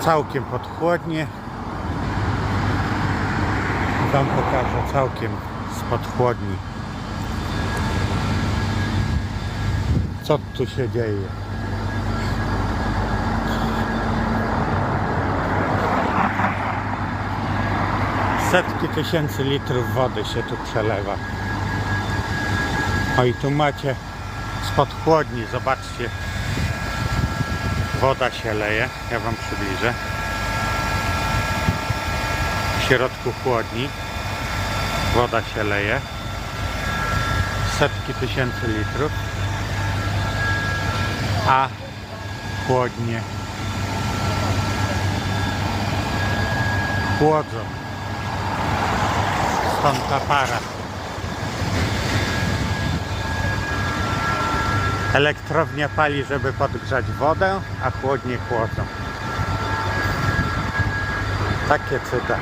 całkiem podchłodnie. Wam pokażę całkiem spod chłodni. Co tu się dzieje? Setki tysięcy litrów wody się tu przelewa. O i tu macie spod chłodni, zobaczcie. Woda się leje, ja wam przybliżę. W środku chłodni woda się leje. Setki tysięcy litrów. A chłodnie chłodzą. Stąd ta para. Elektrownia pali, żeby podgrzać wodę, a chłodnie chłodzą. Takie cuda.